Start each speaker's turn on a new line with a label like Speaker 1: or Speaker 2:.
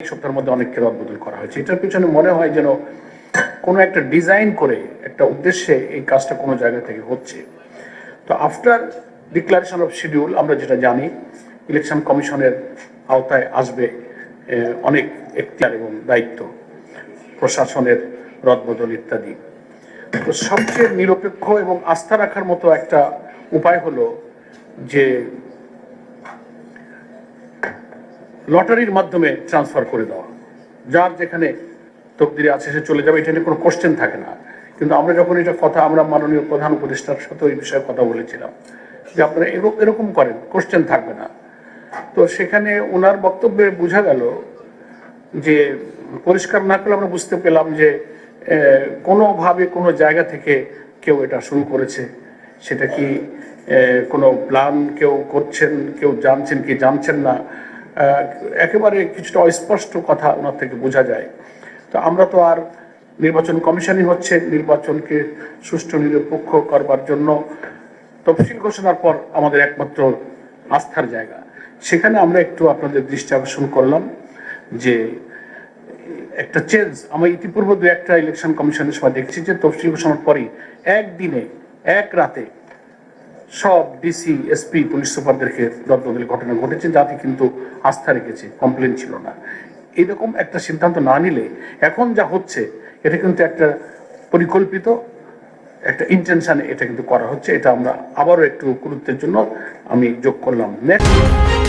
Speaker 1: এক সপ্তাহের মধ্যে অনেককে রদবদল করা হয়েছে। এটার পিছনে মনে হয় যেন কোনো একটা ডিজাইন করে একটা উদ্দেশ্যে এই কাজটা কোনো জায়গা থেকে হচ্ছে। তো আফটার ডিক্লারেশন অফ শিডিউল আমরা যেটা জানি ইলেকশন কমিশনের আওতায় আসবে অনেক এখতিয়ার এবং দায়িত্ব, প্রশাসনের রদবদল ইত্যাদি। তো সবচেয়ে নিরপেক্ষ এবং আস্থা রাখার মতো একটা উপায় হলো যে লটারির মাধ্যমে ট্রান্সফার করে দেওয়া। যার যেখানে তকদিরে আছে, সে চলে যাবে, এটা নিয়ে কোনো কোশ্চেন থাকে না। কিন্তু আমরা যখন এটা কথা, আমরা মাননীয় প্রধান উপদেষ্টার সাথে এই বিষয়ে কথা বলেছিলাম, যে আপনারা এরকম এরকম করেন কোশ্চেন থাকবে না। তো সেখানে ওনার বক্তব্যে বোঝা গেল যে, পরিষ্কার না করলে আমরা বুঝতে পেলাম যে কোনোভাবে কোনো জায়গা থেকে কেউ এটা শুরু করেছে। সেটা কি কোনো প্ল্যান কেউ করছেন, কেউ জানছেন কি জানছেন না? একেবারে কিছুটা অস্পষ্ট কথা ওনার থেকে বোঝা যায়। তো আমরা তো আর নির্বাচন কমিশনই হচ্ছে, নির্বাচনকে সুষ্ঠু, নিরপেক্ষ করবার জন্য তফসিল ঘোষণার পর আমাদের একমাত্র আস্থার জায়গা। সেখানে আমরা একটু আপনাদের দৃষ্টি আকর্ষণ করলাম যে একটা চেঞ্জ আমরা ইতিপূর্বে দু একটা ইলেকশন কমিশনের সময় দেখছি যে তফসিল ঘোষণার পরই একদিনে, এক রাতে সব ডিসি এসপি পুলিশ সুপারদেরকে রদবদলের ঘটনা ঘটেছে যাতে কিন্তু আস্থা রেখেছে কমপ্লেন ছিল না। এরকম একটা সিদ্ধান্ত না নিলে এখন যা হচ্ছে, এটা কিন্তু একটা পরিকল্পিত, একটা ইন্টেনশনে এটা কিন্তু করা হচ্ছে, এটা আমরা আবারও একটু গুরুত্বের জন্য আমি যোগ করলাম। নেক্সট